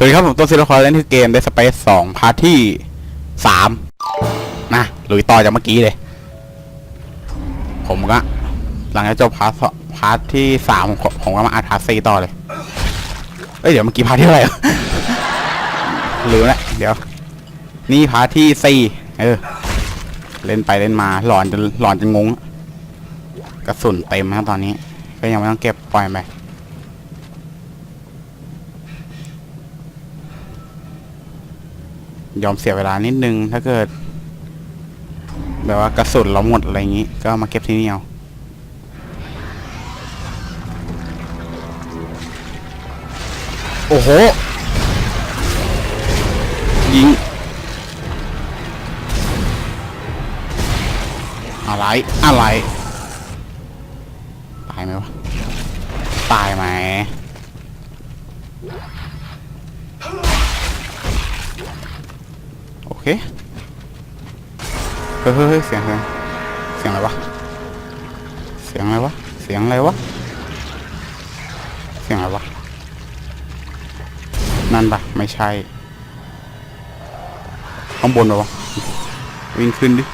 สวัสดีครับ ผมต้นซิลคอยเล่นที่เกม Dead Space 2พาร์ทที่สามนะลุยต่อจากเมื่อกี้เลย ผมก็ หลังจากจบพาร์ทพาร์ทที่สามผมผมก็มาอัดพาร์ทสี่ต่อเลย เอ้ย เดี๋ยวเมื่อกี้พาร์ทที่อะไรวะลืมแล้วเดี๋ยว นี่พาร์ทที่สี่เออ เล่นไปเล่นมา หลอนจนหลอนจนงง กระสุนเต็มนะตอนนี้ ก็ยังไม่ต้องเก็บปล่อยไป ยอมเสียเวลานิดนึง ถ้าเกิด แบบว่ากระสุนเราหมดอะไรอย่างงี้ ก็มาเก็บที่นี่เอาโอ้โห ยิง อะไร อะไร ตายไหมวะ ตายไหม โอ เคเฮ้ยเฮ้ยเสียงเสียงเสียงอะไรวะ เสียงอะไรวะ เสียงอะไรวะ เสียงอะไรวะ นั่นปะไม่ใช่ ข้างบนปะวะ วิ่งขึ้นดิ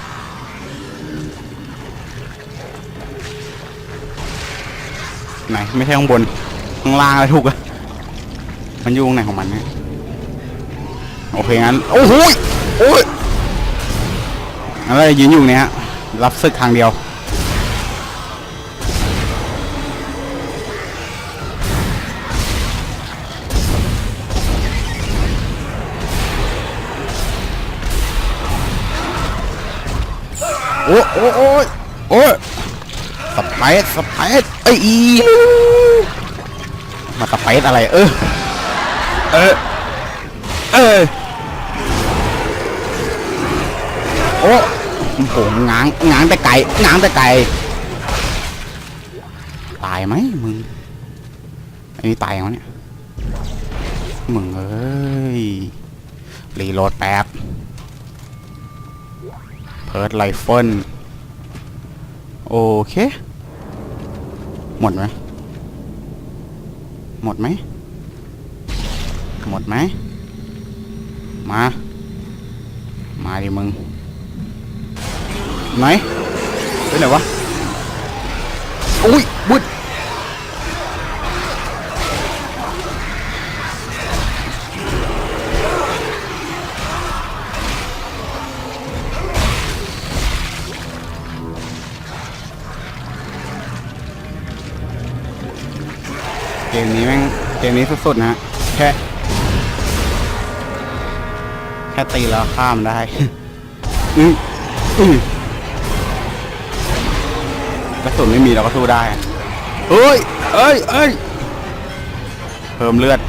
ไหนไม่ใช่ข้างบน ข้างล่างอะไรถูกอะมันอยู่ตรงไหนของมันเนี่ย โอเคงั้น โอ้โห โอ้ยงั้นเรยืนอยู่เนี่ยฮะรับศึกทางเดียว โอ้โอ้โอ้ยโอ้ยสไปซ์สไปซ์เอ้ยอีมาสไปซ์อะไรเออเออเออ โอ้โอ้โหง้างง้างแต่ไก่ง้างแต่ไก่ตายไหมมึงอันนี้ตายยังวเนี่ยมึงเอ้ยรีโหลดแป๊บเพิร์ดไลเฟิลโอเค หมดไหมหมดไหมหมดไหมมา มาดิมึง ไหนไปไหนวะอุ้ยบุดเกมนี้แม่งเกมนี้สุดๆนะฮะแค่แค่ตีแล้วข้ามได้ อืออือ กระสุนไม่มีเราก็สู้ได้เฮ้ยเอ้ยเอ้ยเพิ่มเลือด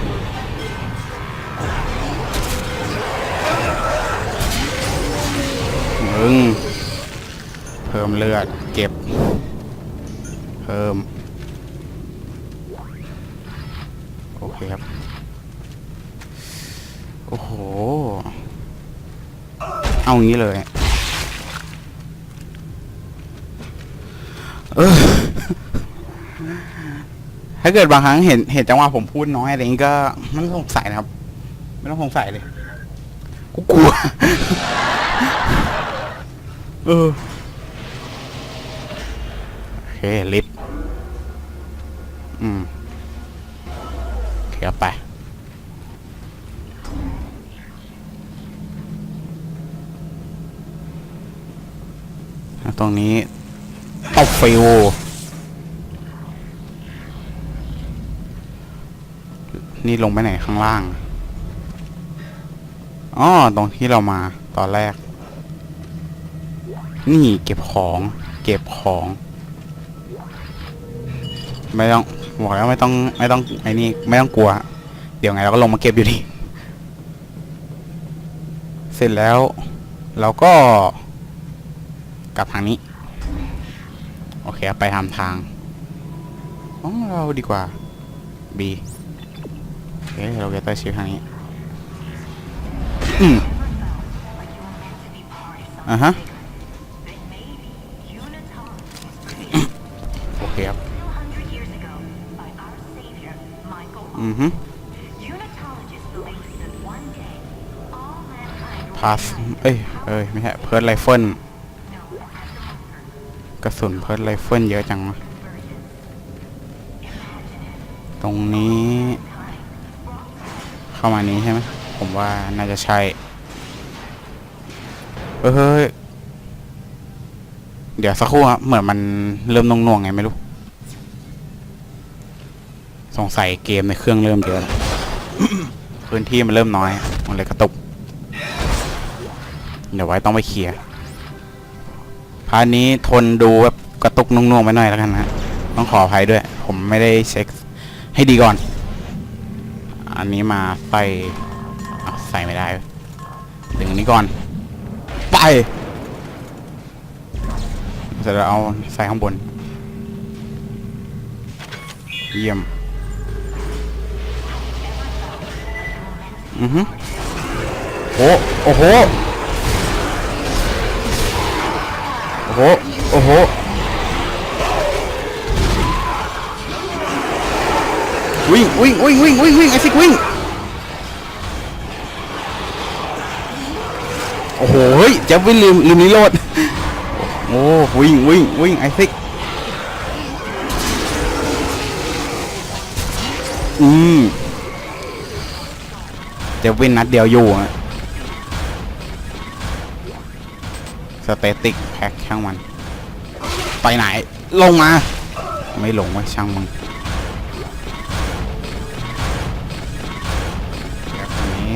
มึงเพิ่มเลือด เก็บ เพิ่ม โอเคครับ โอ้โห เอางี้เลย เออ ถ้าเกิดบางครั้งเห็นเห็นจังหวะผมพูดน้อยอะไรนี้ก็ไม่ต้องสงสัยนะครับ ไม่ต้องสงสัยเลยกูกลัว เออโอเคลิฟต์อืมโอเคเอาไปตรงนี้ ฟิวนี่ลงไปไหนข้างล่างอ๋อตรงที่เรามาตอนแรก นี่เก็บของ เก็บของ ไม่ต้องบอกแล้วไม่ต้องไม่ต้องไอ้นี่ไม่ต้องกลัว เดี๋ยวไงเราก็ลงมาเก็บอยู่ดี เสร็จแล้วเราก็ กลับทางนี้ เคไปทำทาง ของเราดีกว่า B โอเคเราจะใต้ชิปทางนี้ อืมอะฮะ โอเคครับ อือฮึ Unitologists believe าสเอ้ย เอ้ย ไม่ใช่เพิร์ดไรเฟิล กระสุนเพิร์ดไรเฟิลเยอะจังวะตรงนี้ เข้ามานี้ใช่ไหมผมว่าน่าจะใช่ เฮ้ย เดี๋ยวสักครู่ครับเหมือนมันเริ่มน่วงๆไงไม่รู้ สงสัยเกมในเครื่องเริ่มเยอะแล้วพื้นที่มันเริ่มน้อย มันเลยกระตุก เดี๋ยวไว้ต้องไปเคลียร์ พาร์ทนี้ทนดูแบบกระตุกนุ่งๆไปหน่อยแล้วกันนะต้องขออภัยด้วย ผมไม่ได้เช็คให้ดีก่อน อันนี้มาใส่ใส่ไม่ได้เว้ยดึงนนี้ก่อน ไปเสร็จแล้วเอาใส่ข้างบน เยี่ยม อือฮึโอ้โอ้โห อ้โหวิ่งวิ่งวิ่งวิ่งวิ่งวิ่งไอซิกวิ่งโอ้โหเฮ้ยจะวิ่งลืมลืมนิโรธโอ้วิ่งวิ่งวิ่งไอซิกอืมจะวิ่งนัดเดียวอยู่อะสเตติกแพ็คช่างมัน ไปไหน ลงมา ไม่ลงวะช่างมึงแบบนี้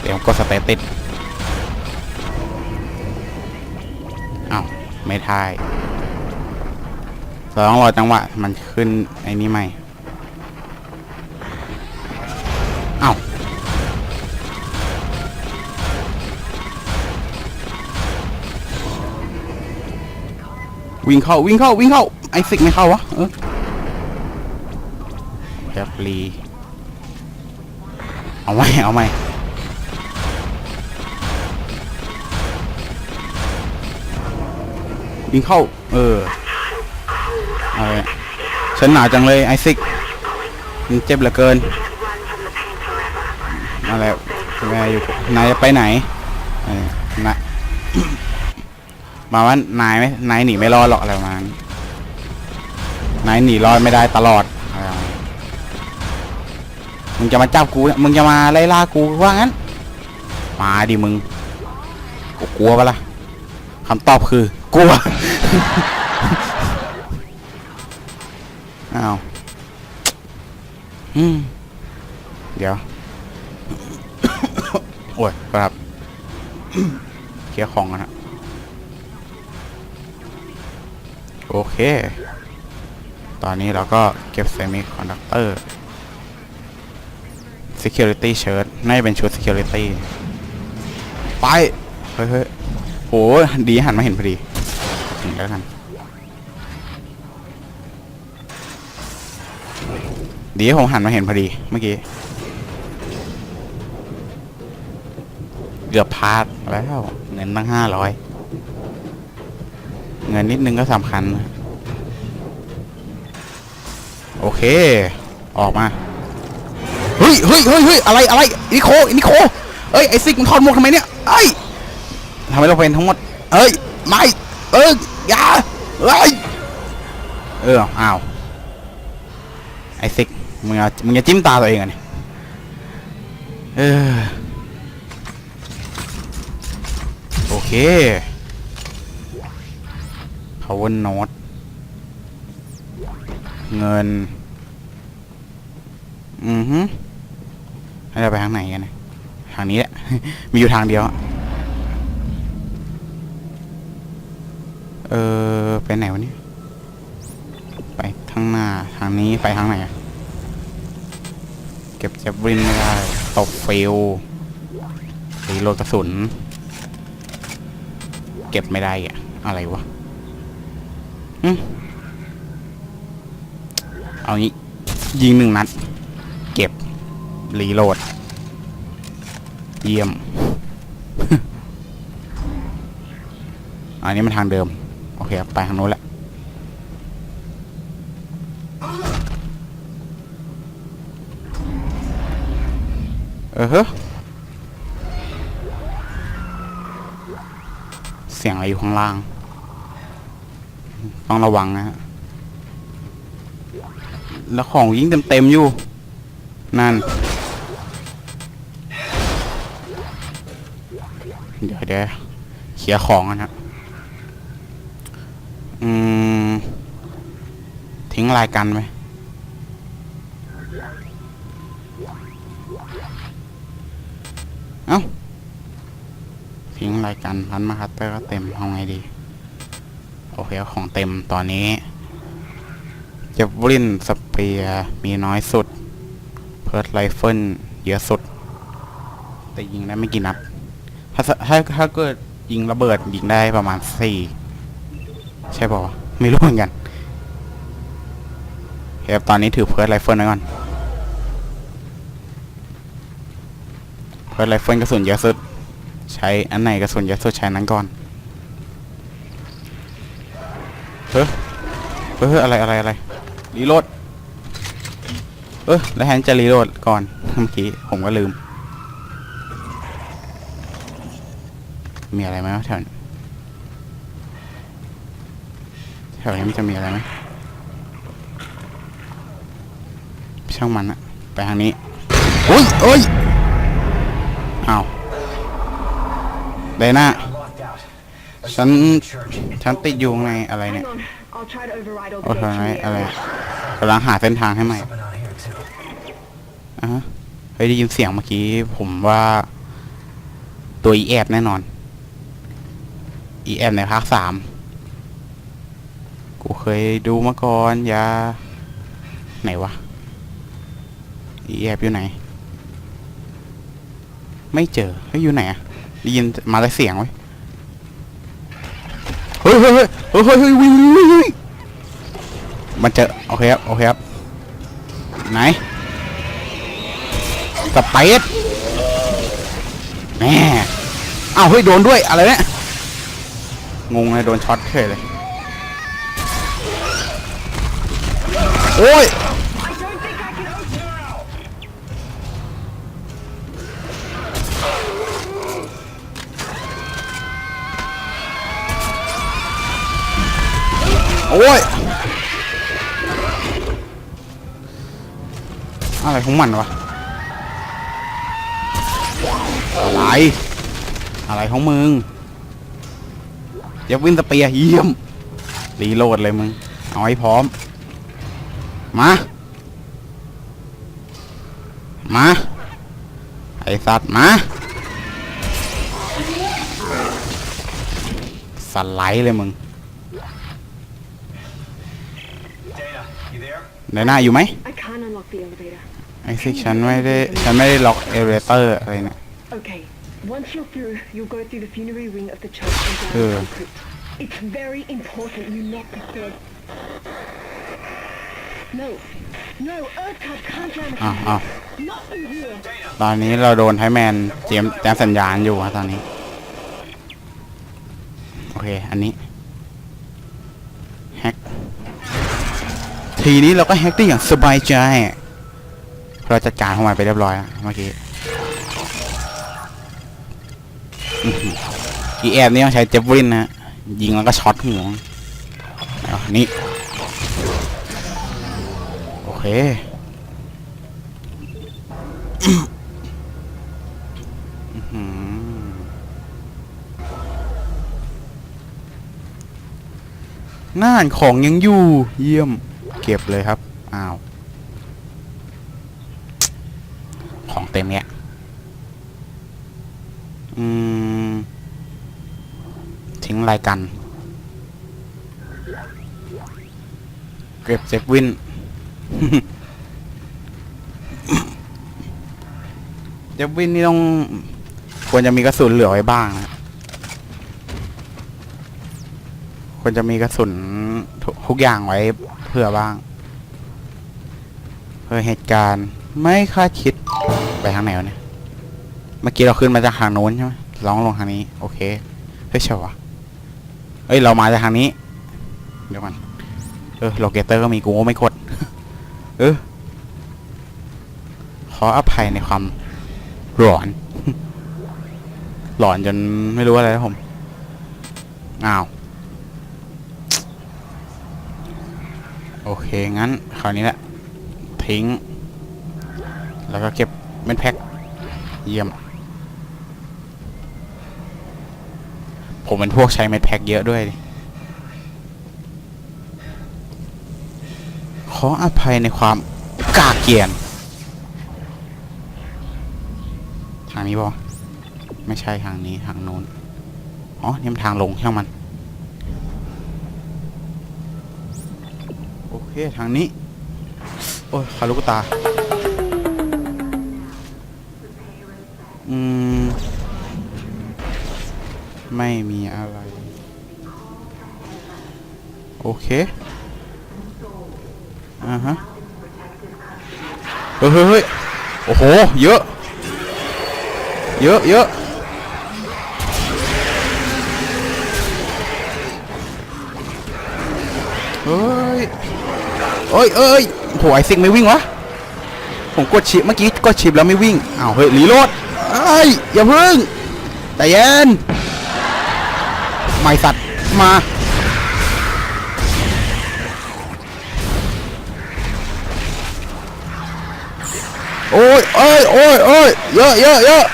เดี๋ยวก็สเตติดอ้าวไม่ทายเราต้องรอจังหวะ มันขึ้นไอ้นี่ใหม่ วิ่งเข้าวิ่งเข้าวิ่งเข้าไอซิกไม่เข้าวะเออแบบรีเอาไหมเอาไหมวิ่งเข้า เออเอาเลยฉันหนาวจังเลยไอซิกมันเจ็บเหลือเกินมาแล้วแม่อยู่นายจะไปไหนเออนะ มาว่านายไม่นายหนีไม่รอดหรอกอะไรประมาณนั้นนายหนีรอดไม่ได้ตลอดมึงจะมาจับกูมึงจะมาไล่ล่ากูว่างั้น มาดิมึงกูกลัวปะล่ะคำตอบคือกลัวอ้าวอืมเดี๋ยวโอ้ยครับเคลียร์ของกันฮะ โอเค ตอนนี้เราก็เก็บเซมิคอนดักเตอร์ security shirt น่เป็นชุด security ไป เฮ้ยเฮ้ยโห ดีหันมาเห็นพอดีถึงแล้วกัน ดีผมหันมาเห็นพอดีเมื่อกี้เกือบพลาดแล้วเงินตั้งห้าร้อย งินนิดนึงก็สำคัญ โอเค ออกมา เฮ้ยเฮ้ยเฮ้ยเฮ้ยอะไรอะไรนิโคนิโคเอ้ยไอซิกมันถอดหมวกทำไมเนี่ยเอ้ยทำไมเราเป็นทั้งหมด เอ้ยไม่เอ้ยอย่าเอ้ยเอออ้าวไอซิกมึงเอามึงจะจิ้มตาตัวเองอะเนี่ยเออโอเค power note เงิน อือฮึให้เราไปทางไหนกันนี่ยทางนี้แหละ มีอยู่ทางเดียว เออไปไหนวะเนี่ย ไปทางหน้า ทางนี้ไปทางไหนอะเก็บจ็บรินไม่ได้ตบฟิลรีโหลดกระสุน เก็บไม่ได้อะอะไรวะ เอางี้ ยิงหนึ่งนัด เก็บ รีโหลด เยี่ยม อันนี้มันทางเดิม โอเคไปทางโน้นแหละเออเฮ้เสียงอะไรอยู่ข้างล่าง ต้องระวังนะฮะแล้วของยิงเต็มๆอยู่ นั่น เดี๋ยวเดี๋ยวเคลียของกันฮะอืม ทิ้งรายกันไหมเอ้า ทิ้งรายการพันมาคัตเตอร์ก็เต็มเอาไงดี โอเคของเต็มตอนนี้เจฟลินสเปียมีน้อยสุด เพิร์ดไรเฟิลเยอะสุด แต่ยิงได้ไม่กี่นัดถ้าถ้าถ้าเกิดยิงระเบิดยิงได้ประมาณสี่ใช่ปะไม่รู้เหมือนกันเครับตอนนี้ถือเพิร์ดไรเฟิลไว้ก่อนเพิร์ดไรเฟิลกระสุนเยอะสุด ใช้อันไหนกระสุนเยอะสุดใช้นั้นก่อน เฮ้ยเฮ้ยอะไรอะไรอะไรรีโหลดเออแล้วแฮนจะรีโหลดก่อนเมื่อกี้ผมก็ลืม มีอะไรไหมแถวแถวนี้มันจะมีอะไรไหมช่างมันอะไปทางนี้โอ้ยโอ้ยอ้าวไดน่า ฉัน ฉันติดอยู่ข้างในอะไรเนี่ย โอ้ the โห gates from the อะไรกำลังหาเส้นทางให้ใหม่อะเฮ้ยได้ยินเสียงเมื่อกี้ ผมว่า ตัวอีแอบแน่นอน อีแอบในภาคสาม กูเคยดูมาก่อนยาไหนวะ อีแอบอยู่ไหน ไม่เจอเฮ้ยอยู่ไหนอะได้ยินมาแต่เสียงไว้ย เฮ้ยเฮ้ยเฮ้ยเฮ้ยเฮ้ยวิ่งวิ่งมันเจอโอเคครับโอเคครับไหนสเปซแม่อ้าวเฮ้ยโดนด้วยอะไรเนี่ยงงเลยโดนช็อตเฉยเลยโอ้ย อ้ย อะไรของมันวะ อะไร อะไรของมึงอย่าวินสเปียเยี่ยม รีโหลดเลยมึง เอาให้พร้อม มา มา ไอสัตว์มา สไลด์เลยมึง ในหน้าอยู่ไหม I can't unlock the elevator. ไอซิกฉันไม่ได้ฉันไม่ได้ล็อกเอเลเตอร์อะไรเนี่ย Okay, once you're through, you'll go through the funerary wing of the church and down Yeah. the crypt. It's very important you not disturb. No, no, Earthcut can't jam อ้าว us อ้าว in. Not in here. ตอนนี้เราโดนไทแมนเจมแจมสัญญาณอยู่ฮะตอนนี้ โอเค อันนี้ ทีนี้เราก็แฮกได้อย่างสบายใจ เราจัดการเข้ามาไปเรียบร้อยแล้วเมื่อกี้อีแอบนี่ต้องใช้เจฟวินนะยิงแล้วก็ช็อตหัวนี่ โอเคอืมน่านของยังอยู่ เยี่ยม ก็บเลยครับอ้าวของเต็มเนี่ยอืม ทิ้งรายกันเก็บเจ็กวินเจ็กวินนี่ต้อง ควรจะมีกระสุนเหลือไว้บ้างนะควรจะมีกระสุนทุกอย่างไว้ เผื่อบ้าง เพื่อเหตุการณ์ไม่คาดคิดไปทางไหนวะเนี่ย เมื่อกี้เราขึ้นมาจากทางโน้นใช่ไหมลองลงทางนี้ โอเค เฮ้ยเชียววะเอ้ย เรามาจากทางนี้ เดี๋ยวก่อน เออโลเกเตอร์ก็มีกูไม่กด เออ ขออภัยในความหลอน หลอนจนไม่รู้อะไรแล้วผม อ้าว โอเค งั้น คราวนี้แหละ ทิ้ง แล้วก็เก็บเม็ดแพ็คเยี่ยม ผมเป็นพวกใช้เม็ดแพ็คเยอะด้วย ขออภัยในความกากเกียน ทางนี้ป่ะไม่ใช่ทางนี้ทางโน้น อ๋อ นี่มันทางลงช่างมัน โอเค ทางนี้ โอ้ยคารุกตา อืม ไม่มีอะไร โอเค อ่าฮะ เฮ้ยเฮ้ยเฮ้ยโอ้โห เยอะ เยอะเยอะเฮ้ย เอ้ยเอ้ยโหไอซิงไม่วิ่งวะผมกดฉีบเมื่อกี้ก็ฉีบแล้วไม่วิ่งอ้าวเฮ้ยหลีโลดไอ้อย่าพึ่งแต่เย็นไม่สัตว์มาโอ้ยเอ้ยโอ้ยเอ้ยเยอะเยอะเยอะ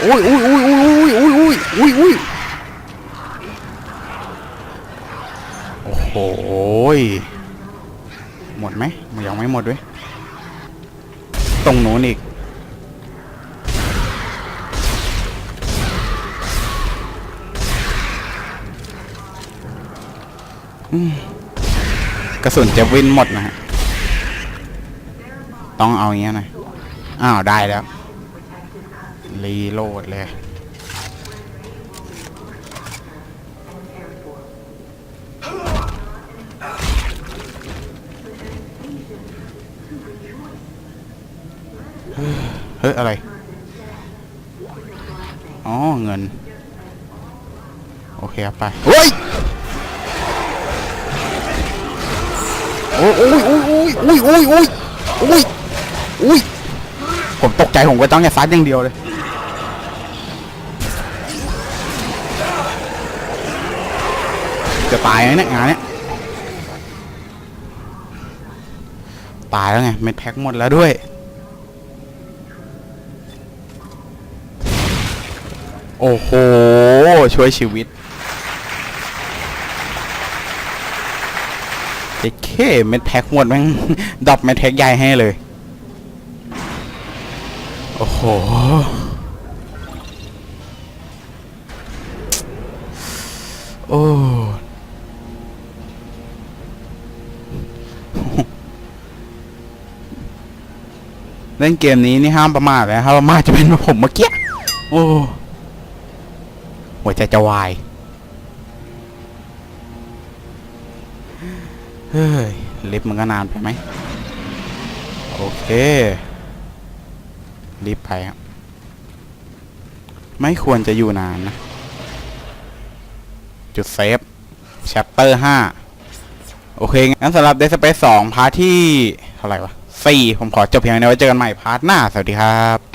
โอ้ยโอุ้ยโอุ้ยโอุ้ยโอุ้ยโอุ้ยโอุ้ยโอุ้ยโอ้ยโอ้ย หมดไหมยังไม่หมดด้วย ตรงหนูนอีก กระสุนเจะวินหมดนะฮะ ต้องเอาอย่างเงี้ยหน่อยอ้าว ได้แล้ว รีโหลดเลย อะไร อ๋อ เงิน โอเคครับไปเฮ้ยโอ้ยโอ้ยโอ้ยโอ้ยโอ้ยโอ้ยโอ้ยโอ้ยผมตกใจผมก็ต้องแค่ซัดอย่างเดียวเลยจะตายไหมเนี่ยงานเนี้ยตายแล้วไงเม็ดแพ็คหมดแล้วด้วย โอ้โห ช่วยชีวิตเด็กเคเม็ดแพ็คหมดแม่งดรอปเม็ดแพ็คใหญ่ให้เลย โอ้โห โอ้เล่นเกมนี้นี่ห้ามประมาทเลยถ้าประมาทจะเป็นแบบผมเมื่อกี้ โอ้ หัวใจจะวายเฮ้ยลิฟต์มันก็นานไปไหมโอเครีบไปครับไม่ควรจะอยู่นานนะ จุดเซฟแชปเตอร์ห้าโอเค งั้นสำหรับ Dead Space 2 พาร์ทที่ เท่าไหร่วะสี่ผมขอจบเพียงเท่านี้ไว้เจอกันใหม่พาร์ทหน้า สวัสดีครับ